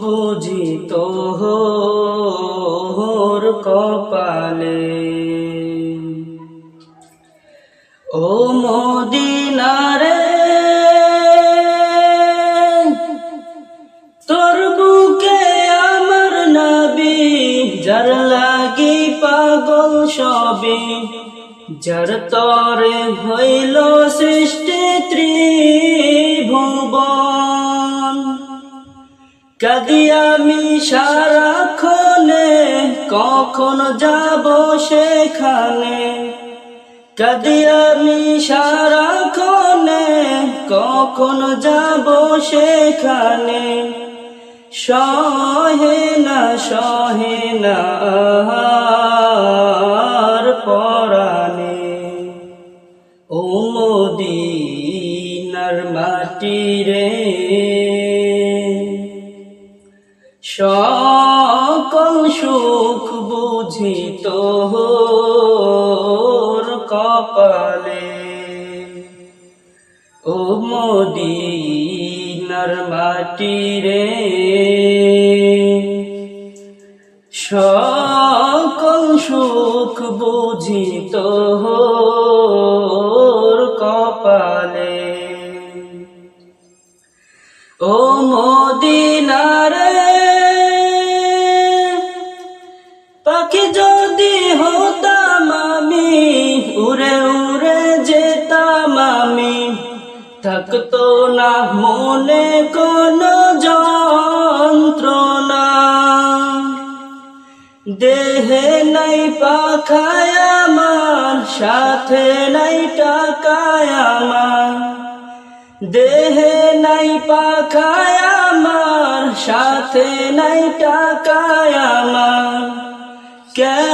বুঝি তোর কপালে। ও মদিনারে, তোর বুকে আমার নবী, যার লাগি পাগল সবে, যার তরে হইল সৃষ্টি ত্রিভুবন। কাদি আমি সারাক্ষণে কখন যাব সেখানে? কাদি আমি সারাক্ষণে কখন যাব সেখানে? সহে না সহে না পরাণে। ও মদিনার মাটি রে সকল সুখ বুঝি তোর কপালে। ও মদিনার মাটি রে সকল সুখ বুঝি তোর কপালে। ও মদিনারে থাকতো না মনে কোন যন্ত্রণা। দেহে নাই পাখায় আমার, সাথে নাই টাকায় আমার। দেহে নাই পাখায় আমার, সাথে নাই টাকায় আমার। কেমনে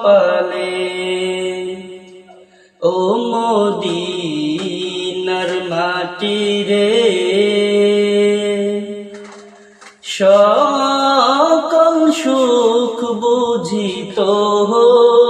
কপালে। ও মোদিনার মাটি রে। সকল সুখ বুঝিত হো।